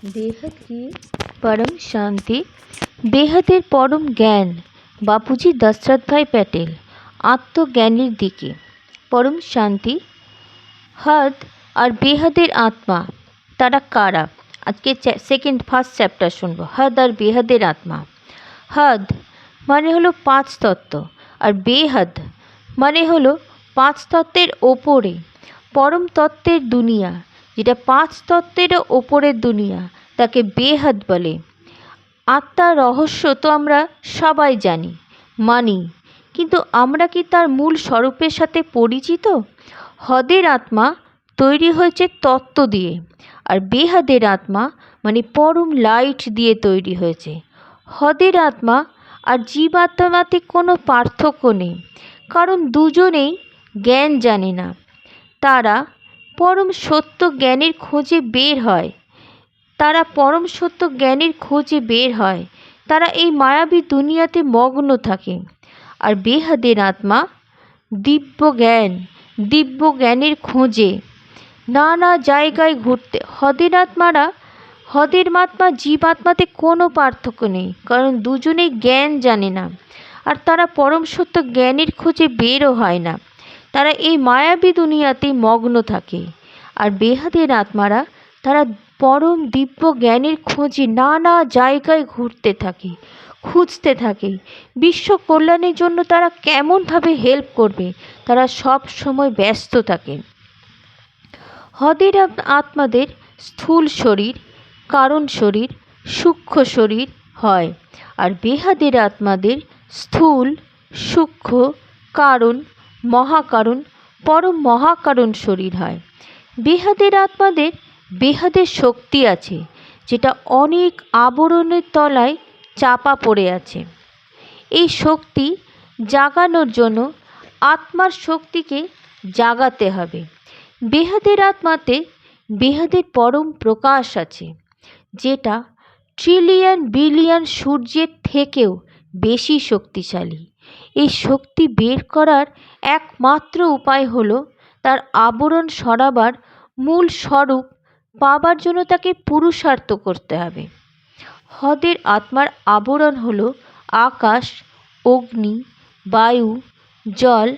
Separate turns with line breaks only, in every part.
বেহদ পরম শান্তি বেহাদের পরম জ্ঞান, বাপুজি দশরথভাই প্যাটেল, আত্মজ্ঞানের দিকে। পরম শান্তি হদ আর বেহাদের আত্মা, তারা কারা? আজকে সেকেন্ড ফার্স্ট চ্যাপ্টার শুনব। হদ আর বেহাদের আত্মা। হদ মানে হলো পাঁচ তত্ত্ব আর বেহাদ মানে হলো পাঁচ তত্ত্বের ওপরে। পরম তত্ত্বের দুনিয়া যেটা পাঁচ তত্ত্বেরও ওপরের দুনিয়া, তাকে বেহদ বলে। আত্মার রহস্য তো আমরা সবাই জানি, মানি। কিন্তু আমরা কি তার মূল স্বরূপের সাথে পরিচিত? হদের আত্মা তৈরি হয়েছে তত্ত্ব দিয়ে, আর বেহাদের আত্মা মানে পরম লাইট দিয়ে তৈরি হয়েছে। হদের আত্মা আর জীবাত্মাতে কোনো পার্থক্য নেই, কারণ দুজনেই জ্ঞান জানে না। তারা পরম সত্য জ্ঞানের খোঁজে বের হয়। তারা পরম সত্য জ্ঞানের খোঁজে বের হয়। তারা এই মায়াবী দুনিয়াতে মগ্ন থাকে। আর বেহাদের আত্মা দিব্য জ্ঞান, দিব্য জ্ঞানের খোঁজে। নানা জায়গায় ঘুরতে, হদের আত্মারা, হদের মাত্মা জীবাত্মাতে কোনো পার্থক্য নেই, কারণ দুজনেই জ্ঞান জানে না। আর তারা পরম সত্য জ্ঞানের খোঁজে বেরও হয় না। তারা এই মায়াবী দুনিয়াতে মগ্ন থাকে। আর বেহাদের আত্মারা তারা পরম দিব্য জ্ঞানের খোঁজে নানা জায়গায় ঘুরতে থাকে, খুঁজতে থাকে। বিশ্ব কল্যাণের জন্য তারা কেমনভাবে হেল্প করবে, তারা সব সময় ব্যস্ত থাকে। হদের আত্মাদের স্থূল শরীর, কারণ শরীর, সূক্ষ্ম শরীর হয়। আর বেহাদের আত্মাদের স্থূল, সূক্ষ্ম, কারণ মহাকারণ, পরম মহাকারণ শরীর হয়। বেহাদের আত্মাদের বেহাদের শক্তি আছে, যেটা অনেক আবরণের তলায় চাপা পড়ে আছে। এই শক্তি জাগানোর জন্য আত্মার শক্তিকে জাগাতে হবে। বেহাদের আত্মাতে বেহাদের পরম প্রকাশ আছে, যেটা ট্রিলিয়ন বিলিয়ন সূর্যের থেকেও বেশি শক্তিশালী। এই শক্তি বের করার একমাত্র উপায় হলো তার আবরণ সরাবার মূল স্বরূপ পাবার জন্য তাকে পুরুষার্থ করতে হবে। হদের আত্মার আবরণ হলো আকাশ, অগ্নি, বায়ু, জল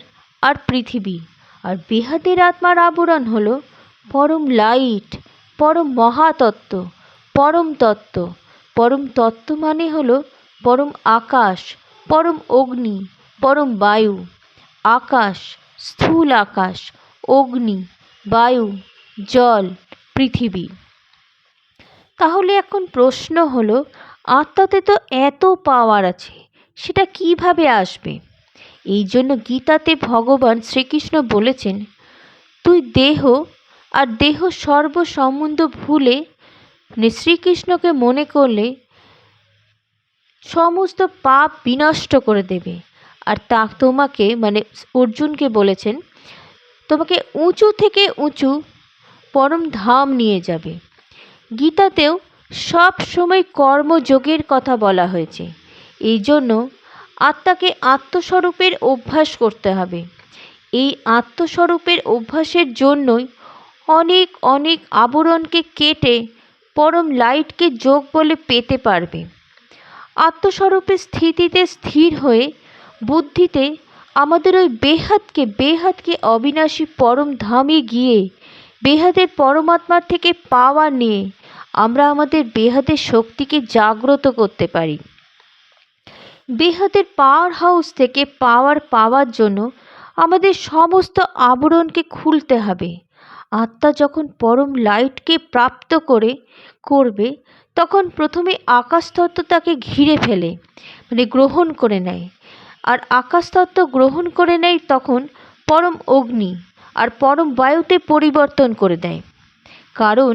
আর পৃথিবী। আর বেহাদের আত্মার আবরণ হল পরম লাইট, পরম মহাতত্ত্ব, পরম তত্ত্ব। পরম তত্ত্ব মানে হল পরম আকাশ পরম অগ্নি, পরম বায়ু, আকাশ, স্থূল আকাশ, অগ্নি, বায়ু, জল, পৃথিবী। তাহলে এখন প্রশ্ন হলো, আত্মাতে তো এত পাওয়ার আছে, সেটা কীভাবে আসবে? এই জন্য গীতাতে ভগবান শ্রীকৃষ্ণ বলেছেন, তুই দেহ আর দেহ সর্বসম্বন্ধ ভুলে শ্রীকৃষ্ণকে মনে করলে সমস্ত পাপ বিনষ্ট করে দেবে। আর তা তোমাকে মানে অর্জুনকে বলেছেন, তোমাকে উঁচু থেকে উঁচু পরম ধাম নিয়ে যাবে। গীতাতেও সব সময় কর্মযোগের কথা বলা হয়েছে। এই জন্য আত্মাকে আত্মস্বরূপের অভ্যাস করতে হবে। এই আত্মস্বরূপের অভ্যাসের জন্যই অনেক অনেক আবরণকে কেটে পরম লাইটকে যোগ বলে পেতে পারবে। আত্মস্বরূপের স্থিতিতে স্থির হয়ে বুদ্ধিতে আমাদের ওই বেহাতকে বেহাতকে অবিনাশী পরম ধামে গিয়ে বেহাদের পরমাত্মার থেকে পাওয়া নিয়ে আমরা আমাদের বেহাদের শক্তিকে জাগ্রত করতে পারি। বেহাদের পাওয়ার হাউস থেকে পাওয়ার পাওয়ার জন্য আমাদের সমস্ত আবরণকে খুলতে হবে। আত্মা যখন পরম লাইটকে প্রাপ্ত করে, করবে তখন প্রথমে আকাশতত্ত্ব তাকে ঘিরে ফেলে মানে গ্রহণ করে নেয়। আর আকাশতত্ত্ব গ্রহণ করে নেয় তখন পরম অগ্নি আর পরম বায়ুতে পরিবর্তন করে দেয়। কারণ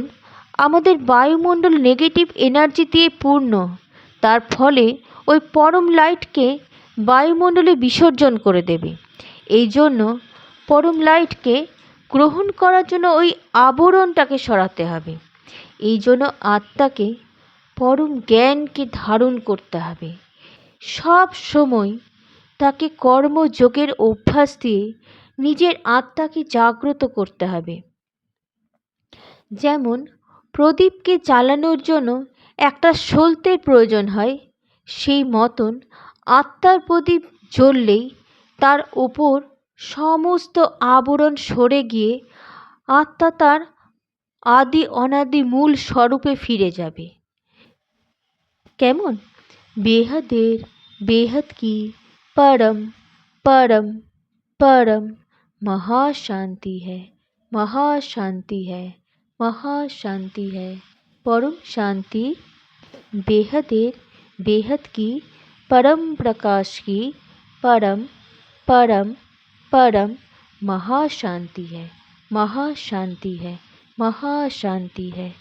আমাদের বায়ুমণ্ডল নেগেটিভ এনার্জি দিয়ে পূর্ণ, তার ফলে ওই পরম লাইটকে বায়ুমণ্ডলে বিসর্জন করে দেবে। এই জন্য পরম লাইটকে গ্রহণ করার জন্য ওই আবরণটাকে সরাতে হবে। এই জন্য আত্মাকে পরম জ্ঞানকে ধারণ করতে হবে। সব সময় তাকে কর্মযোগের অভ্যাস দিয়ে নিজের আত্মাকে জাগ্রত করতে হবে। যেমন প্রদীপকে জ্বালানোর জন্য একটা সলতের প্রয়োজন হয়, সেই মতন আত্মার প্রদীপ জ্বললেই তার ওপর সমস্ত আবরণ সরে গিয়ে আত্মা তার আদি অনাদি মূল স্বরূপে ফিরে যাবে। কেমন বেহাদের बेहद की परम परम परम महाशांति है महाशांति है महाशांति है परम शांति बेहदेर बेहद की परम प्रकाश की परम परम परम महाशांति है महाशांति है महाशांति है